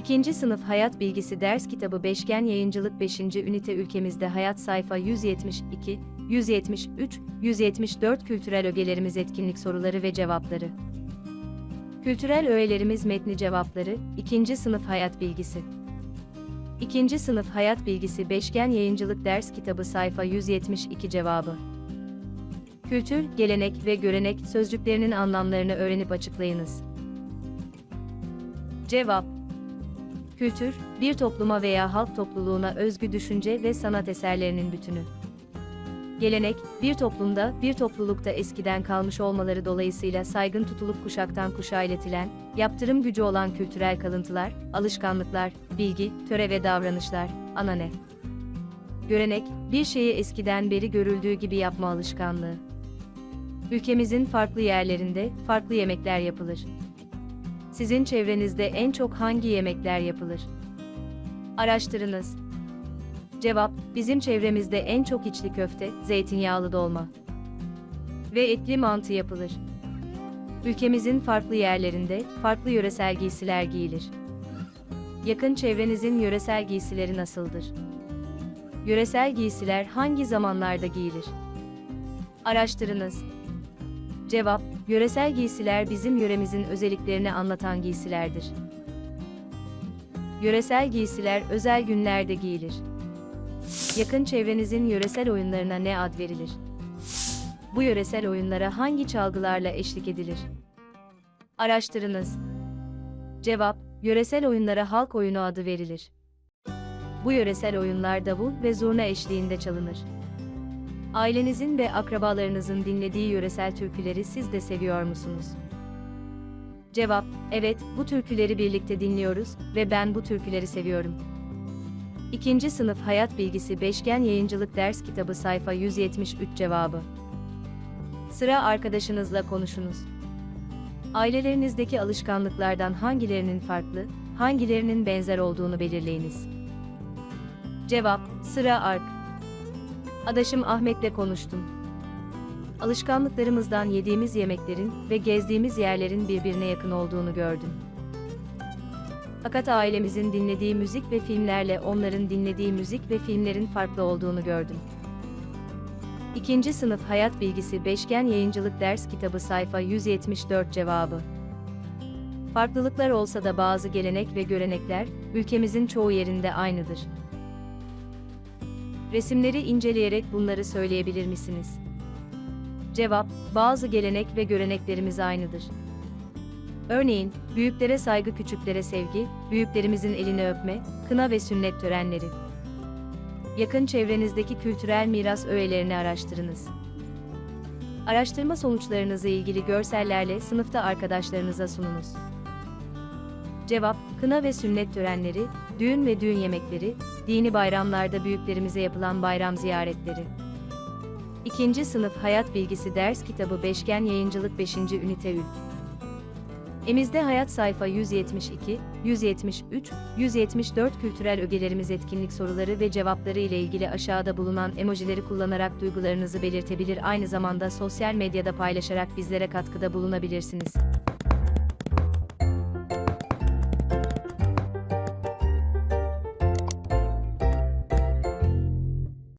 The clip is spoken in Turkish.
İkinci sınıf hayat bilgisi ders kitabı Beşgen Yayıncılık 5. ünite ülkemizde hayat sayfa 172, 173, 174 kültürel ögelerimiz etkinlik soruları ve cevapları. Kültürel öğelerimiz metni cevapları, ikinci sınıf hayat bilgisi. İkinci sınıf hayat bilgisi Beşgen Yayıncılık ders kitabı sayfa 172 cevabı. Kültür, gelenek ve görenek sözcüklerinin anlamlarını öğrenip açıklayınız. Cevap Kültür, bir topluma veya halk topluluğuna özgü düşünce ve sanat eserlerinin bütünü. Gelenek, bir toplumda, bir toplulukta eskiden kalmış olmaları dolayısıyla saygın tutulup kuşaktan kuşağa iletilen, yaptırım gücü olan kültürel kalıntılar, alışkanlıklar, bilgi, töre ve davranışlar, anane. Görenek, bir şeyi eskiden beri görüldüğü gibi yapma alışkanlığı. Ülkemizin farklı yerlerinde farklı yemekler yapılır. Sizin çevrenizde en çok hangi yemekler yapılır? Araştırınız. Cevap: Bizim çevremizde en çok içli köfte, zeytinyağlı dolma ve etli mantı yapılır. Ülkemizin farklı yerlerinde farklı yöresel giysiler giyilir. Yakın çevrenizin yöresel giysileri nasıldır? Yöresel giysiler hangi zamanlarda giyilir? Araştırınız. Cevap: Yöresel giysiler bizim yöremizin özelliklerini anlatan giysilerdir. Yöresel giysiler özel günlerde giyilir. Yakın çevrenizin yöresel oyunlarına ne ad verilir? Bu yöresel oyunlara hangi çalgılarla eşlik edilir? Araştırınız. Cevap: Yöresel oyunlara halk oyunu adı verilir. Bu yöresel oyunlar davul ve zurna eşliğinde çalınır. Ailenizin ve akrabalarınızın dinlediği yöresel türküleri siz de seviyor musunuz? Cevap: Evet, bu türküleri birlikte dinliyoruz ve ben bu türküleri seviyorum. İkinci sınıf hayat bilgisi Beşgen Yayıncılık ders kitabı sayfa 173 cevabı. Sıra arkadaşınızla konuşunuz. Ailelerinizdeki alışkanlıklardan hangilerinin farklı, hangilerinin benzer olduğunu belirleyiniz. Cevap: Sıra ark. Adaşım Ahmet'le konuştum. Alışkanlıklarımızdan yediğimiz yemeklerin ve gezdiğimiz yerlerin birbirine yakın olduğunu gördüm. Fakat ailemizin dinlediği müzik ve filmlerle onların dinlediği müzik ve filmlerin farklı olduğunu gördüm. İkinci sınıf hayat bilgisi Beşgen Yayıncılık ders kitabı sayfa 174 cevabı. Farklılıklar olsa da bazı gelenek ve görenekler ülkemizin çoğu yerinde aynıdır. Resimleri inceleyerek bunları söyleyebilir misiniz? Cevap: Bazı gelenek ve göreneklerimiz aynıdır. Örneğin, büyüklere saygı, küçüklere sevgi, büyüklerimizin elini öpme, kına ve sünnet törenleri. Yakın çevrenizdeki kültürel miras öğelerini araştırınız. Araştırma sonuçlarınızı ilgili görsellerle sınıfta arkadaşlarınıza sununuz. Cevap: Kına ve sünnet törenleri, düğün ve düğün yemekleri, dini bayramlarda büyüklerimize yapılan bayram ziyaretleri. İkinci sınıf hayat bilgisi ders kitabı Beşgen Yayıncılık 5. ünite ül. Emizde Hayat sayfa 172, 173, 174 kültürel ögelerimiz etkinlik soruları ve cevapları ile ilgili aşağıda bulunan emojileri kullanarak duygularınızı belirtebilir aynı zamanda sosyal medyada paylaşarak bizlere katkıda bulunabilirsiniz.